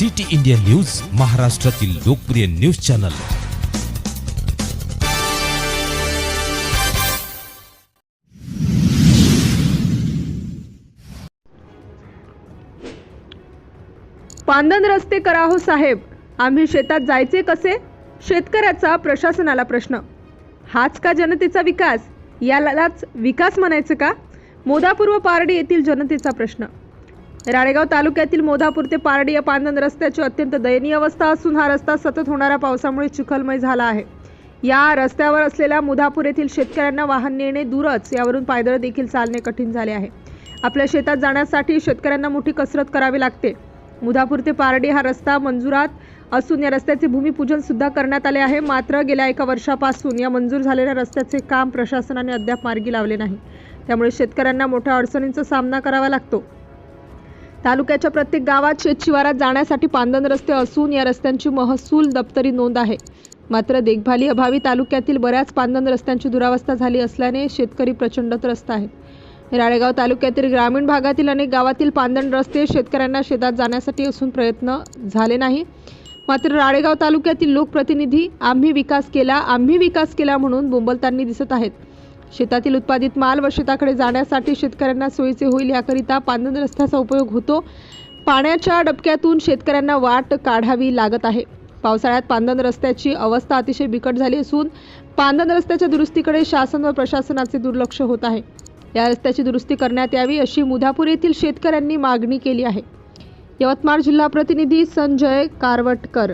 City India news महाराष्ट्रातील लोकप्रिय news channel. पांदन रस्ते करा हो साहेब. आम्ही शेतात जायचे कसे? शेतकऱ्याचा प्रशासनाला प्रश्न. हाच का जनतेचा विकास? यालाच विकास म्हणायचं का? मोदापूर्व पारडी येथील जनतेचा प्रश्न. राळेगाव तालुक्यातील मोधापूर ते पारडी या पांदन रस्त्याची अत्यंत दयनीय अवस्था असून हा रस्ता सतत होणाऱ्या पावसामुळे चिखलमय झाला आहे. या रस्त्यावर असलेल्या मुधापूर येथील शेतकऱ्यांना वाहन नेणे दूरच यावरून पायदळ देखील चालणे कठीण झाले आहे. आपल्या शेतात जाण्यासाठी शेतकऱ्यांना मोठी कसरत करावी लागते. मुधापूर ते पारडी हा रस्ता मंजुरात असून या रस्त्याचे भूमिपूजन सुद्धा करण्यात आले आहे. मात्र गेल्या एका वर्षापासून या मंजूर झालेल्या रस्त्याचे काम प्रशासनाने अद्याप मार्गी लावले नाही. त्यामुळे शेतकऱ्यांना मोठ्या अडचणींचा सामना करावा लागतो. तालुक्याच्या प्रत्येक गावात शेतशिवारात जाण्यासाठी पांदन रस्ते असून या रस्त्यांची महसूल दप्तरी नोंद आहे. मात्र देखभाली अभावी तालुक्यातील बऱ्याच पांदन रस्त्यांची दुरावस्था झाली असल्याने शेतकरी प्रचंड त्रस्त आहेत. राळेगाव तालुक्यातील ग्रामीण भागातील अनेक गावातील पांदन रस्ते शेतकऱ्यांना शेतात जाण्यासाठी असून प्रयत्न झाले नाही. मात्र राळेगाव तालुक्यातील लोकप्रतिनिधी आम्ही विकास केला आम्ही विकास केला म्हणून बोंबलतांनी दिसत आहेत. शेतातील उत्पादित माल व शेताकडे जाण्यासाठी शेतकऱ्यांना सोयीचे होईल याकरिता पांदन रस्त्याचा उपयोग होतो. पाण्याच्या डबक्यातून शेतकऱ्यांना वाट काढावी लागत आहे. पावसाळ्यात पांदन रस्त्याची अवस्था अतिशय बिकट झाली असून पांदन रस्त्याच्या दुरुस्तीकडे शासन व प्रशासनाचे दुर्लक्ष होत आहे. या रस्त्याची दुरुस्ती करण्यात यावी अशी मुधापूर येथील शेतकऱ्यांनी मागणी केली आहे. यवतमाळ जिल्हा प्रतिनिधी संजय कारवटकर.